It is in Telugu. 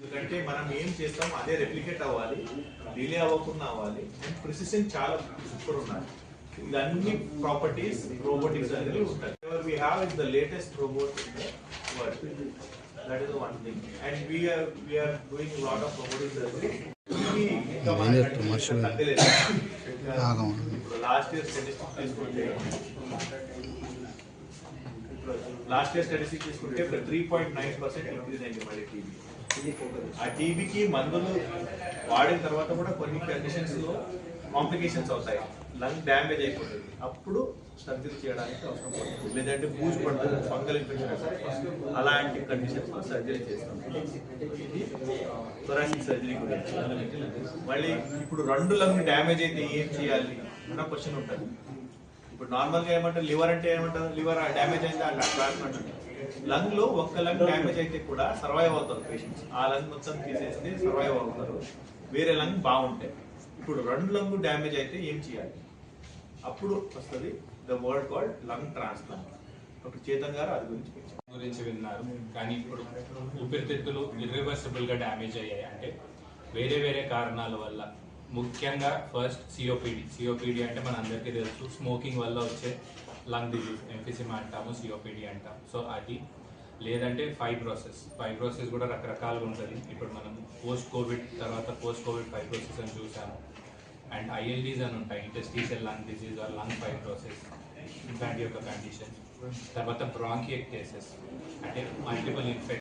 ఎందుకంటే మనం ఏం చేస్తాం అదే రెప్లికేట్ అవ్వాలి డిలే అవ్వకుండా అవ్వాలి. అండ్ ప్రిసిషన్ చాలా సూపర్ ఉన్నాయి ఇదన్ని ప్రాపర్టీస్ రోబోటిక్స్ అనేది ఉంటాయి. We have is the latest robot in the world that is one thing and we are we are doing lot of robotics ఇప్పుడు లాస్ట్ ఇయర్ తీసుకుంటే లాస్ట్ ఇయర్ స్టాటిస్టిక్స్ తీసుకుంటే three point nine percent increase అయింది మళ్ళీ టీబీ ఆ టీబీకి మందులు వాడిన తర్వాత కూడా కొన్ని కండిషన్స్లో కాంప్లికేషన్స్ అవుతాయి. లంగ్ డ్యామేజ్ అయిపోతుంది. అప్పుడు సర్జరీ చేయడానికి అవసరం పడుతుంది. లేదంటే బూజ్ పడుతుంది ఫంగల్ ఇన్ఫెక్షన్ అలాంటి కండిషన్స్లో సర్జరీ చేస్తాం. ఇది థొరాసిక్ సర్జరీ గురించి మళ్ళీ ఇప్పుడు రెండు లంగ్ డ్యామేజ్ అయితే ఏం చేయాలి అన్న క్వశ్చన్ ఉంటుంది. ఇప్పుడు నార్మల్గా ఏమంటారు? లివర్ అంటే ఏమంటారు? లివర్ డ్యామేజ్ అయితే అలా ట్రాన్స్ప్లాంట్ లంగ్లో ఒక్క లంగ్ డ్యామేజ్ అయితే కూడా సర్వైవ్ అవుతారు పేషెంట్స్ ఆ లంగ్ మొత్తం తీసేస్తే సర్వైవ్ అవుతారు. వేరే లంగ్ బాగుంటాయి. ఇప్పుడు రెండు లంగ్ డ్యామేజ్ అయితే ఏం చేయాలి? అప్పుడు వస్తుంది the word called lung transplant doctor Chetan గారు అది గురించి గురించి విన్నారు. కానీ ఇప్పుడు ఊపిరితిత్తులు ఇర్రివర్సిబుల్గా డ్యామేజ్ అయ్యాయి. అంటే వేరే వేరే కారణాల వల్ల. ముఖ్యంగా ఫస్ట్ సిఓపిడి సిఓపిడి అంటే మన అందరికీ తెలుసు. స్మోకింగ్ వల్ల వచ్చే లంగ్ డిజీజ్ ఎంఫిసిమా అంటాము సిఓపిడి అంటాం సో అది లేదంటే ఫైబ్రోసెస్ ఫైబ్రోసెస్ కూడా రకరకాలుగా ఉంటుంది. ఇప్పుడు మనం పోస్ట్ కోవిడ్ తర్వాత పోస్ట్ కోవిడ్ ఫైబ్రోసెస్ అని చూసాము అండ్ ఐఎల్డీస్ అని ఉంటాయి. Interstitial lung disease or lung fibrosis ఇట్లాంటి యొక్క కండిషన్ తర్వాత బ్రాంకియక్ కేసెస్ అంటే మల్టిపుల్ ఇన్ఫెక్షన్